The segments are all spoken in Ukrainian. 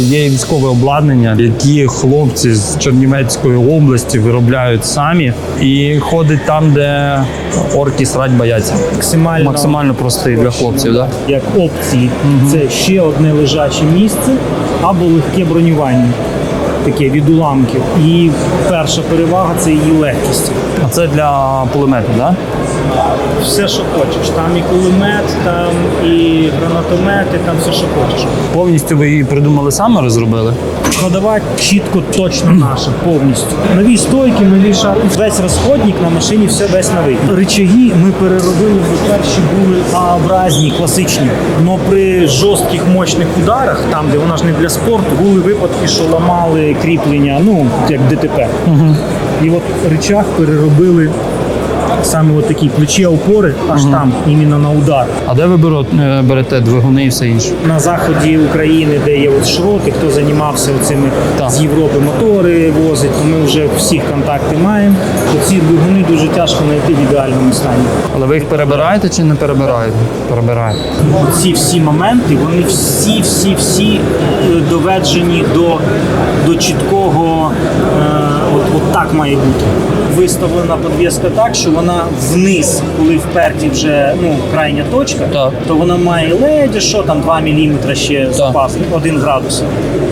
Є військове обладнання, які хлопці з Чернівецької області виробляють самі і ходить там, де орки срать бояться. Максимально, Максимально простий для хлопців, Да? як опції. Це ще одне лежаче місце або легке бронювання. Таке від уламків. І перша перевага це її легкість. А це для кулемету, так? Все, що хочеш. Там і кулемет, там і гранатомети, там все, що хочеш. Повністю ви її придумали саме, розробили? Складова чітко точно наша, повністю. Нові стойки, нові шари. Весь розходник на машині, все весь новий. Рычаги ми переробили, бо перші були А-образні, класичні. Но при жорстких мощних ударах, там де вона ж не для спорту, були випадки, що ламали кріплення, ну як ДТП. І от речах переробили саме от такі плечі опори, аж там, іменно на удар. А де ви берете, берете двигуни і все інше? на заході України, де є от шроти, хто займався цими Так. з Європи мотори возить, то ми вже всіх контакти маємо. Ці двигуни дуже тяжко знайти в ідеальному стані. Але ви їх перебираєте чи не перебираєте? Перебираєте. Ці всі моменти, вони всі, всі, всі е, доведені до, до чіткого, е, от, так має бути. Виставлена подвіска так, що вона вниз, коли вперті вже ну, крайня точка, Так. то вона має ледь, що там 2 мм ще запас, 1 градус.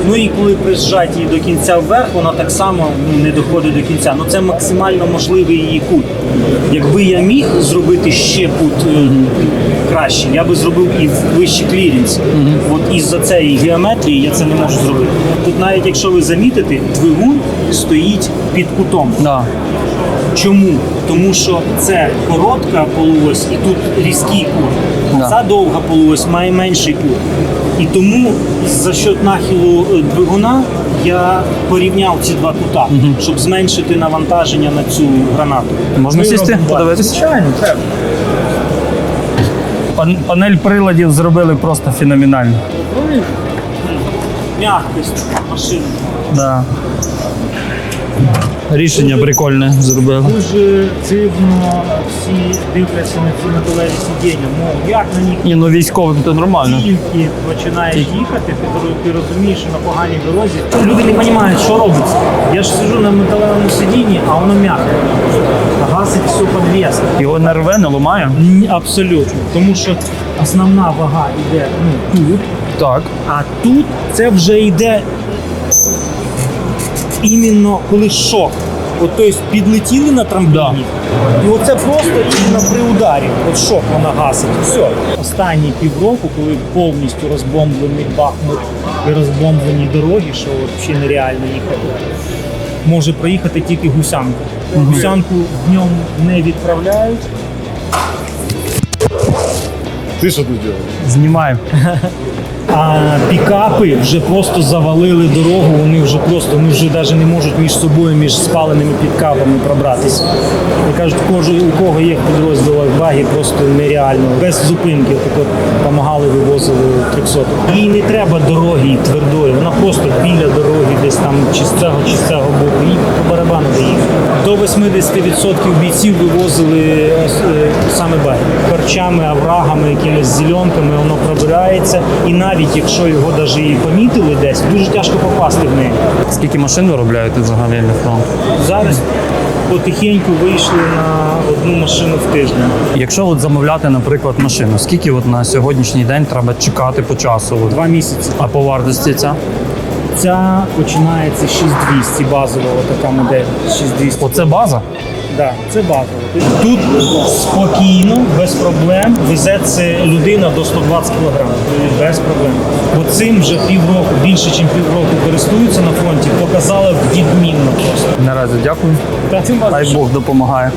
Ну і коли прижать її до кінця вверх, вона так само ну, не доходить до кінця. Ну це максимально можливий її кут. Якби я міг зробити ще кут е, краще, я би зробив і вищий клірінс. От із-за цієї геометрії я це не можу зробити. Тут навіть якщо ви замітите, двигун стоїть під кутом. Да. Чому? Тому що це коротка полуось і тут різкий кут. Да. Ця довга полуось має менший кут. І тому за счет нахилу е, двигуна я порівняв ці два кута, щоб зменшити навантаження на цю гранату. Можна Ми сісти, подивитись? Звичайно, треба. Панель приладів зробили просто феноменально. Мягкость машини. Да. Рішення прикольне зробили. Дуже дивно всі дивляться на ці металеві сидіння. Мов, як на них Ні, ну військовим то нормально. тільки починаєш їхати, ти, ти розумієш, що на поганій дорозі. Люди не розуміють, що робиться. Я ж сиджу на металевому сидінні, а воно м'яке. Гасить все підвес. Його не рве, не ламає. Ні, Абсолютно. Тому що основна вага йде ну, тут, Так. а тут це вже йде іменно коли шок. От, тобто підлетіли на трампліні, і оце просто іменно при ударі. От шок вона гасить. Все. Останні півроку, коли повністю розбомблений Бахмут і розбомблені дороги, що взагалі нереально їхати. Може проїхати тільки гусянку. Гусянку днем не відправляють. Ты что тут делаешь? Знімаємо. А пікапи вже просто завалили дорогу, вони вже просто вони вже навіть не можуть між собою, між спаленими пікапами пробратися. І кажуть, у кого є в підрозділах баги, просто нереально. Без зупинки так от допомагали, вивозили 300. Їй не треба дороги твердої, вона просто біля дороги, десь там чи з цього, чи з цього боку. Їй по барабану доїхати. До 80% бійців вивозили е, саме баги. Харчами, аврагами, якимись зеленками, воно пробирається. І навіть якщо його навіть і помітили десь, дуже тяжко попасти в неї. Скільки машин виробляєте взагалі на фронт? Зараз потихеньку вийшли на одну машину в тиждень. Якщо от замовляти, наприклад, машину, скільки от на сьогоднішній день треба чекати по часу? Два місяці. А по вартості ця? Ця починається 6200 базова така модель. 6200. Оце база? Да, це базово. Тут спокійно, без проблем везе це людина до 120 кг. Без проблем. Бо цим вже півроку, більше ніж півроку користуються на фронті, показали відмінно просто. Наразі дякую. Та Хай Бог допомагає.